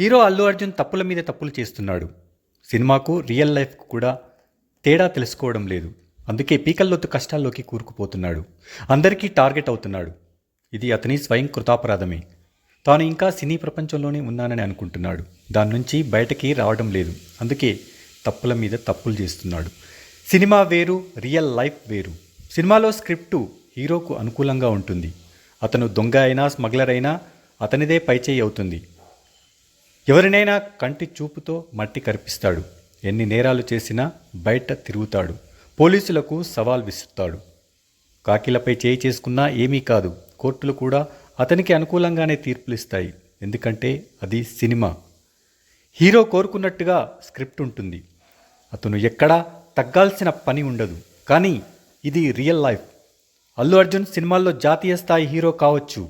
Hero Allu Arjun తప్పుల మీద తప్పులు చేస్తున్నాడు. సినిమాకు రియల్ లైఫ్కు కూడా తేడా తెలుసుకోవడం లేదు. అందుకే పీకల్లోతు కష్టాల్లోకి కూరుకుపోతున్నాడు. అందరికీ టార్గెట్ అవుతున్నాడు. ఇది అతని స్వయం కృతాపరాధమే. తాను ఇంకా సినీ ప్రపంచంలోనే ఉన్నానని అనుకుంటున్నాడు. దాని నుంచి బయటకి రావడం లేదు. అందుకే తప్పుల మీద తప్పులు చేస్తున్నాడు. సినిమా వేరు రియల్ లైఫ్ వేరు. సినిమాలో స్క్రిప్టు హీరోకు అనుకూలంగా ఉంటుంది. అతను దొంగ అయినా స్మగ్లర్ అయినా అతనిదే పైచేయి అవుతుంది. ఎవరినైనా కంటి చూపుతో మట్టి కరిపిస్తాడు. ఎన్ని నేరాలు చేసినా బయట తిరుగుతాడు. పోలీసులకు సవాల్ విసురుతాడు. కాకిలపై చేయి చేసుకున్నా ఏమీ కాదు. కోర్టులు కూడా అతనికి అనుకూలంగానే తీర్పులు ఇస్తాయి ఎందుకంటే అది సినిమా. హీరో కోరుకున్నట్టుగా స్క్రిప్ట్ ఉంటుంది. అతను ఎక్కడా తగ్గాల్సిన పని ఉండదు. కానీ ఇది రియల్ లైఫ్. అల్లు అర్జున్ సినిమాల్లో జాతీయ స్థాయి హీరో కావచ్చు.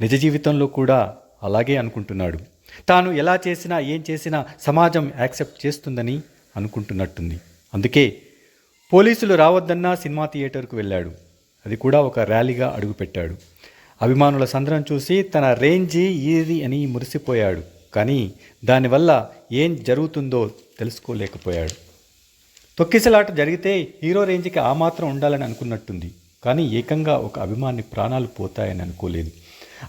నిజ జీవితంలో కూడా అలాగే అనుకుంటున్నాడు. తాను ఎలా చేసినా ఏం చేసినా సమాజం యాక్సెప్ట్ చేస్తుందని అనుకుంటున్నట్టుంది. అందుకే పోలీసులు రావద్దన్నా సినిమా థియేటర్కు వెళ్ళాడు. అది కూడా ఒక ర్యాలీగా అడుగుపెట్టాడు. అభిమానుల సందరం చూసి తన రేంజి ఏది అని మురిసిపోయాడు. కానీ దానివల్ల ఏం జరుగుతుందో తెలుసుకోలేకపోయాడు. తొక్కిసలాట జరిగితే హీరో రేంజ్కి ఆ మాత్రం ఉండాలని అనుకున్నట్టుంది. కానీ ఏకంగా ఒక అభిమాని ప్రాణాలు పోతాయని అనుకోలేదు.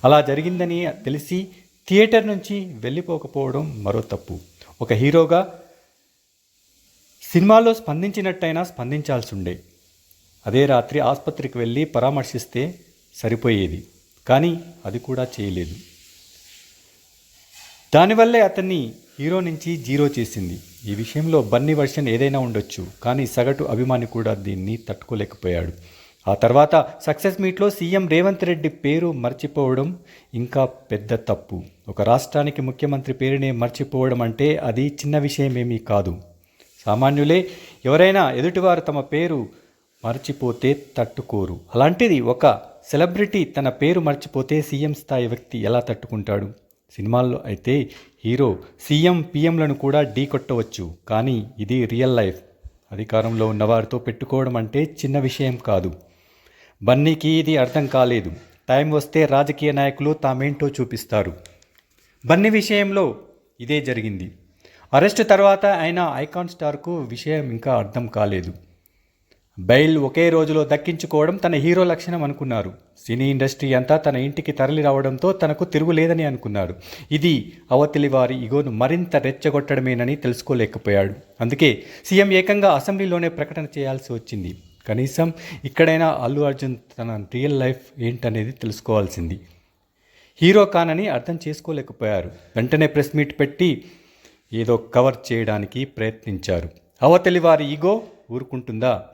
అలా జరిగిందని తెలిసి థియేటర్ నుంచి వెళ్ళిపోకపోవడం మరో తప్పు. ఒక హీరోగా సినిమాలో స్పందించినట్టయినా స్పందించాల్సి ఉండే అదే రాత్రి ఆసుపత్రికి వెళ్ళి పరామర్శిస్తే సరిపోయేది. కానీ అది కూడా చేయలేదు. దానివల్లే అతన్ని హీరో నుంచి జీరో చేసింది. ఈ విషయంలో బన్నీ వర్షన్ ఏదైనా ఉండొచ్చు. కానీ సగటు అభిమాని కూడా దీన్ని తట్టుకోలేకపోయాడు. ఆ తర్వాత సక్సెస్ మీట్లో సీఎం రేవంత్ రెడ్డి పేరు మర్చిపోవడం ఇంకా పెద్ద తప్పు. ఒక రాష్ట్రానికి ముఖ్యమంత్రి పేరునే మర్చిపోవడం అంటే అది చిన్న విషయమేమీ కాదు. సామాన్యులే ఎవరైనా ఎదుటివారు తమ పేరు మర్చిపోతే తట్టుకోరు. అలాంటిది ఒక సెలబ్రిటీ తన పేరు మర్చిపోతే సీఎం స్థాయి వ్యక్తి ఎలా తట్టుకుంటాడు? సినిమాల్లో అయితే హీరో సీఎం పీఎంలను కూడా ఢీ కొట్టవచ్చు. కానీ ఇది రియల్ లైఫ్. అధికారంలో ఉన్నవారితో పెట్టుకోవడం అంటే చిన్న విషయం కాదు. బన్నీకి ఇది అర్థం కాలేదు. టైం వస్తే రాజకీయ నాయకులు తామేంటో చూపిస్తారు. బన్నీ విషయంలో ఇదే జరిగింది. అరెస్ట్ తర్వాత ఆయన ఐకాన్ స్టార్కు విషయం ఇంకా అర్థం కాలేదు. బెయిల్ ఒకే రోజులో దక్కించుకోవడం తన హీరో లక్షణం అనుకున్నారు. సినీ ఇండస్ట్రీ అంతా తన ఇంటికి తరలి రావడంతో తనకు తిరుగులేదని అనుకున్నారు. ఇది అవతలి వారి ఇగోను మరింత రెచ్చగొట్టడమేనని తెలుసుకోలేకపోయాడు. అందుకే సీఎం ఏకంగా అసెంబ్లీలోనే ప్రకటన చేయాల్సి వచ్చింది. కనీసం ఇక్కడైనా అల్లు అర్జున్ తన రియల్ లైఫ్ ఏంటనేది తెలుసుకోవాల్సింది. హీరో కానని అర్థం చేసుకోలేకపోయారు. వెంటనే ప్రెస్ మీట్ పెట్టి ఏదో కవర్ చేయడానికి ప్రయత్నించారు. అవతలి వారి ఈగో ఊరుకుంటుందా?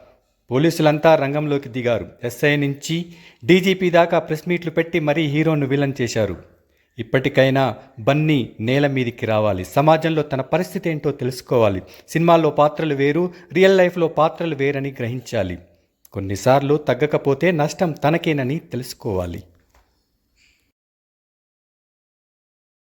పోలీసులంతా రంగంలోకి దిగారు. ఎస్ఐ నుంచి డీజీపీ దాకా ప్రెస్ మీట్లు పెట్టి మరీ హీరోను విలన్ చేశారు. ఇప్పటికైనా బన్నీ నేల మీదికి రావాలి. సమాజంలో తన పరిస్థితి ఏంటో తెలుసుకోవాలి. సినిమాల్లో పాత్రలు వేరు రియల్ లైఫ్లో పాత్రలు వేరని గ్రహించాలి. కొన్నిసార్లు తగ్గకపోతే నష్టం తనకేనని తెలుసుకోవాలి.